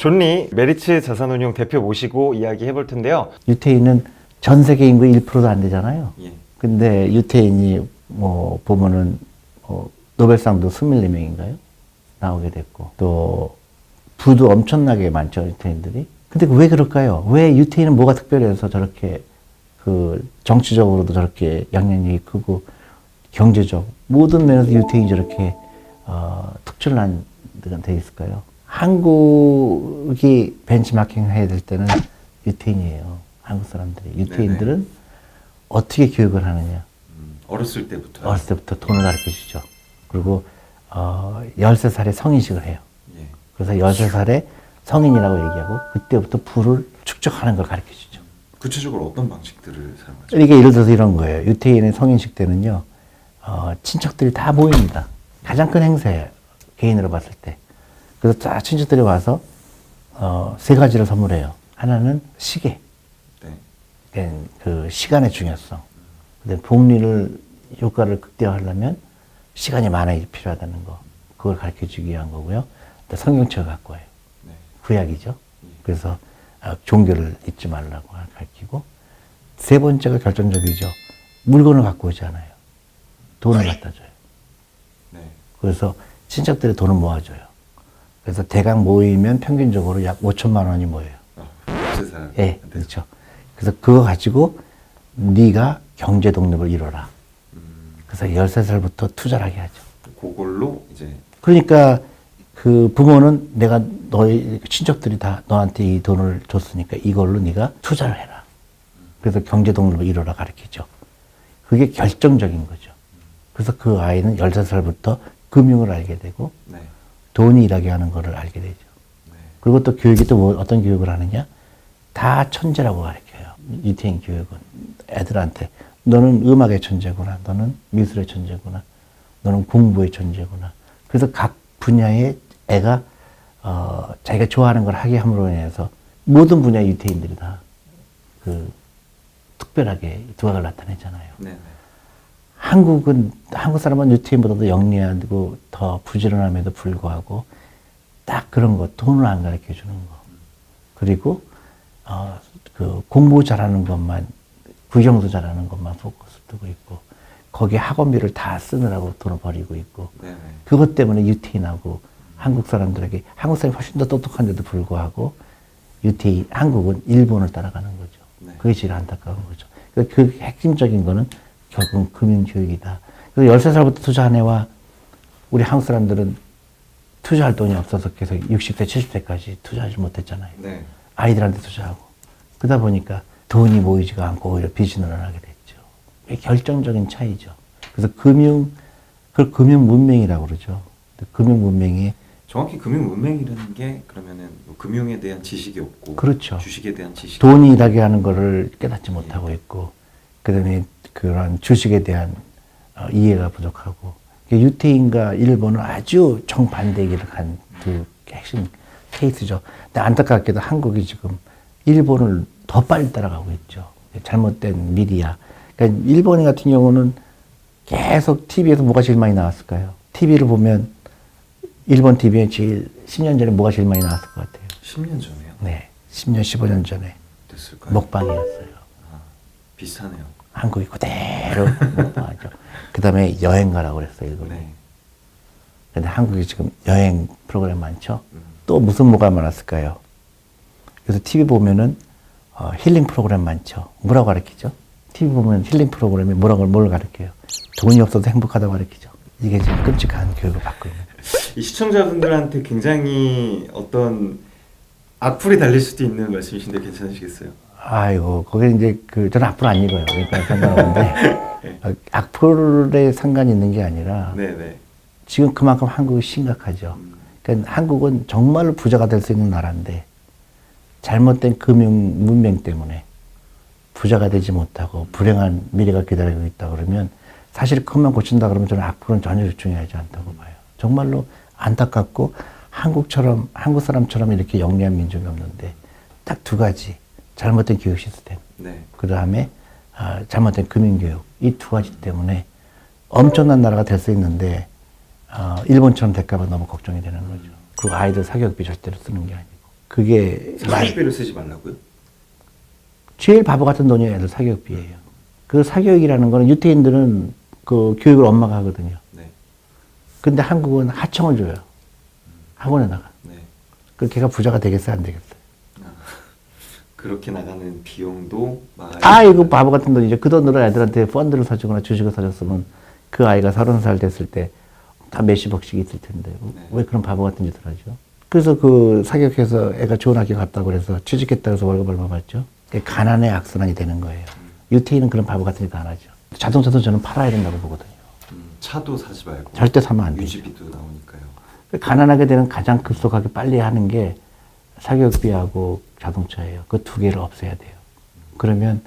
존리 메리츠 자산운용 대표 모시고 이야기 해 볼 텐데요. 유태인은 전 세계 인구 1%도 안 되잖아요. 예. 근데 유태인이 뭐 보면은 뭐 노벨상도 24명인가요? 나오게 됐고 또 부도 엄청나게 많죠 유태인들이. 근데 왜 그럴까요? 왜 유태인은 뭐가 특별해서 저렇게 그 정치적으로도 저렇게 영향력이 크고 경제적 모든 면에서 유태인이 저렇게 어, 특출난 데가 돼 있을까요? 한국이 벤치마킹 해야 될 때는 유태인이에요. 한국 사람들이 유태인들은 어떻게 교육을 하느냐? 음, 어렸을 때부터. 어렸을 때부터 돈을 가르쳐 주죠. 그리고 어, 13살에 성인식을 해요. 예. 그래서 13살에 성인이라고 얘기하고 그때부터 부를 축적하는 걸 가르쳐 주죠. 구체적으로 어떤 방식들을 사용하죠? 이게 예를 들어서 이런 거예요. 유태인의 성인식 때는요, 어, 친척들이 다 모입니다. 가장 큰 행사예요. 개인으로 봤을 때. 그래서 다 친척들이 와서 어, 세 가지를 선물해요. 하나는 시계. 네. 그러니까 그 시간의 중요성. 근데 복리를 효과를 극대화하려면 시간이 많이 필요하다는 거. 그걸 가르쳐 주기 위한 거고요. 또 성경책을 갖고 와요. 네. 구약이죠. 그래서 아, 종교를 잊지 말라고 가르치고 세 번째가 결정적이죠. 물건을 갖고 오지 않아요. 돈을 갖다 줘요. 네. 그래서 친척들이 돈을 모아줘요. 그래서 대강 모이면 평균적으로 약 5천만 원이 모여요. 아, 제사. 예, 그렇죠. 그래서 그거 가지고 네가 경제 독립을 이뤄라. 음, 그래서 13살부터 투자를 하게 하죠. 그걸로 이제 그러니까 그 부모는 내가 너희 친척들이 다 너한테 이 돈을 줬으니까 이걸로 네가 투자를 해라. 그래서 경제 독립을 이뤄라 가르치죠. 그게 결정적인 거죠. 그래서 그 아이는 13살부터 금융을 알게 되고 네. 돈이 일하게 하는 거를 알게 되죠. 네. 그리고 또 교육이 또 뭐- 어떤 교육을 하느냐? 다 천재라고 가르쳐요. 유태인 교육은 애들한테 너는 음악의 천재구나, 너는 미술의 천재구나, 너는 공부의 천재구나. 그래서 각 분야의 애가 어, 자기가 좋아하는 걸 하게 함으로 인해서 모든 분야 의 유태인들이 다 그 특별하게 두각을 나타내잖아요. 네. 네. 한국은 한국 사람은 유태인보다도 영리하고 더 부지런함에도 불구하고 딱 그런 거 돈을 안 가르쳐 주는 거 그리고 어, 그 공부 잘하는 것만 구경도 잘하는 것만 포커스 두고 있고 거기에 학원비를 다 쓰느라고 돈을 버리고 있고 네. 네. 그것 때문에 유태인하고 한국 사람들에게 한국 사람이 훨씬 더 똑똑한데도 불구하고 유태인 한국은 일본을 따라가는 거죠. 네. 그게 제일 안타까운 거죠. 그, 그 핵심적인 거는 결국은 금융교육이다. 그래서 13살부터 투자한 애와 우리 한국 사람들은 투자할 돈이 없어서 계속 60대, 70대까지 투자하지 못했잖아요. 네. 아이들한테 투자하고. 그러다 보니까 돈이 모이지가 않고 오히려 빚이 늘어나게 됐죠. 결정적인 차이죠. 그래서 금융, 그걸 금융 문명이라고 그러죠. 금융 문명이 정확히 금융 문맹이라는 게 그러면은 뭐 금융에 대한 지식이 없고 그렇죠. 주식에 대한 지식이 돈이 일하게 하는 거를 깨닫지 못하고 있고, 그 다음에 그런 주식에 대한 어, 이해가 부족하고, 유태인과 일본은 아주 정반대 길을 간 두 핵심 케이스죠. 근데 안타깝게도 한국이 지금 일본을 더 빨리 따라가고 있죠. 잘못된 미디어. 그러니까 일본 같은 경우는 계속 TV에서 뭐가 제일 많이 나왔을까요? TV를 보면 일본 TV에 제일 10년 전에 뭐가 제일 많이 나왔을 것 같아요. 10년 전에요. 네. 10년, 15년 전에 됐을까요? 먹방이었어요. 아, 비슷하네요. 한국이 그대로 먹방하죠. 그 다음에 여행 가라고 그랬어요, 일본이. 네. 근데 한국이 지금 여행 프로그램 많죠? 음. 또 무슨 뭐가 많았을까요? 그래서 TV 보면은 어, 힐링 프로그램 많죠. 뭐라고 가르치죠? TV 보면 힐링 프로그램이 뭐라고 뭘 가르쳐요? 돈이 없어도 행복하다고 가르치죠. 이게 지금 끔찍한 교육을 받고 있는. 이 시청자분들한테 굉장히 어떤 악플이 달릴 수도 있는 말씀이신데 괜찮으시겠어요? 아이고, 거기 이제 그, 저는 악플 안 읽어요. 그러니까 상관없는데, 어, 악플에 상관이 있는 게 아니라, 네네. 지금 그만큼 한국이 심각하죠. 음. 그러니까 한국은 정말로 부자가 될 수 있는 나라인데, 잘못된 금융 문명 때문에 부자가 되지 못하고 불행한 미래가 기다리고 있다 그러면 사실 그것만 고친다 그러면 저는 악플은 전혀 중요하지 않다고 봐요. 정말로 안타깝고 한국처럼 한국 사람처럼 이렇게 영리한 민족이 없는데 딱 두 가지 잘못된 교육 시스템 네. 그 다음에 아, 잘못된 금융교육 이 두 가지 때문에 엄청난 나라가 될 수 있는데 어, 일본처럼 될까봐 너무 걱정이 되는 거죠. 그 아이들 사교육비 절대로 쓰는 게 아니고 그게 사교육비를 쓰지 말라고요? 제일 바보 같은 돈이 애들 사교육비예요. 그 사교육이라는 거는 유태인들은 그 교육을 엄마가 하거든요. 네. 근데 한국은 하청을 줘요. 학원에다가. 네. 그 걔가 부자가 되겠어요, 안 되겠어요? 그렇게 나가는 비용도 아, 이거 바보 같은 돈이죠. 그 돈으로 애들한테 펀드를 사주거나 주식을 사줬으면 그 아이가 서른 살 됐을 때 다 몇십억씩 있을 텐데 네. 왜 그런 바보 같은 짓을 하죠? 그래서 그 사격해서 애가 좋은 학교 갔다고 그래서 취직했다고 해서 월급 얼마 받죠? 가난의 악순환이 되는 거예요. 유태인은 그런 바보 같은 짓 안 하죠. 자동차도 저는 팔아야 된다고 보거든요. 음, 차도 사지 말고 절대 사면 안 돼요. 유지비도 나오니까요. 가난하게 되는 가장 급속하게 빨리 하는 게 사교육비하고 자동차예요. 그 두 개를 없애야 돼요. 그러면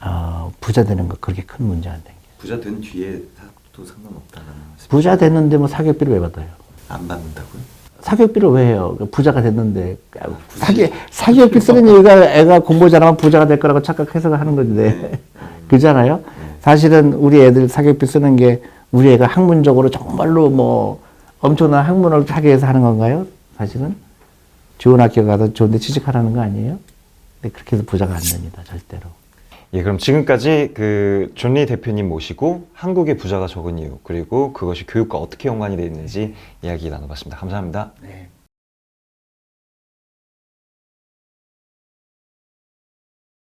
어, 부자 되는 거 그렇게 큰 문제 안 생겨요. 부자 된 뒤에 사도 상관없다는 말씀. 부자 됐는데 뭐 사교육비를 왜 받아요? 안 받는다고요? 사교육비를 왜 해요? 그 부자가 됐는데 굳이. 사기 사교육비 쓰는 얘기가 애가 공부 잘하면 부자가 될 거라고 착각해서 하는 건데 네. 그잖아요. 사실은 우리 애들 사교육비 쓰는 게 우리 애가 학문적으로 정말로 뭐 엄청난 학문을 하기 위해서 하는 건가요? 사실은 좋은 학교 가서 좋은데 취직하라는 거 아니에요? 근데 그렇게 해서 부자가 안 됩니다 절대로. 예, 그럼 지금까지 그 존리 대표님 모시고 한국의 부자가 적은 이유 그리고 그것이 교육과 어떻게 연관이 되어 있는지 이야기 나눠봤습니다. 감사합니다. 네.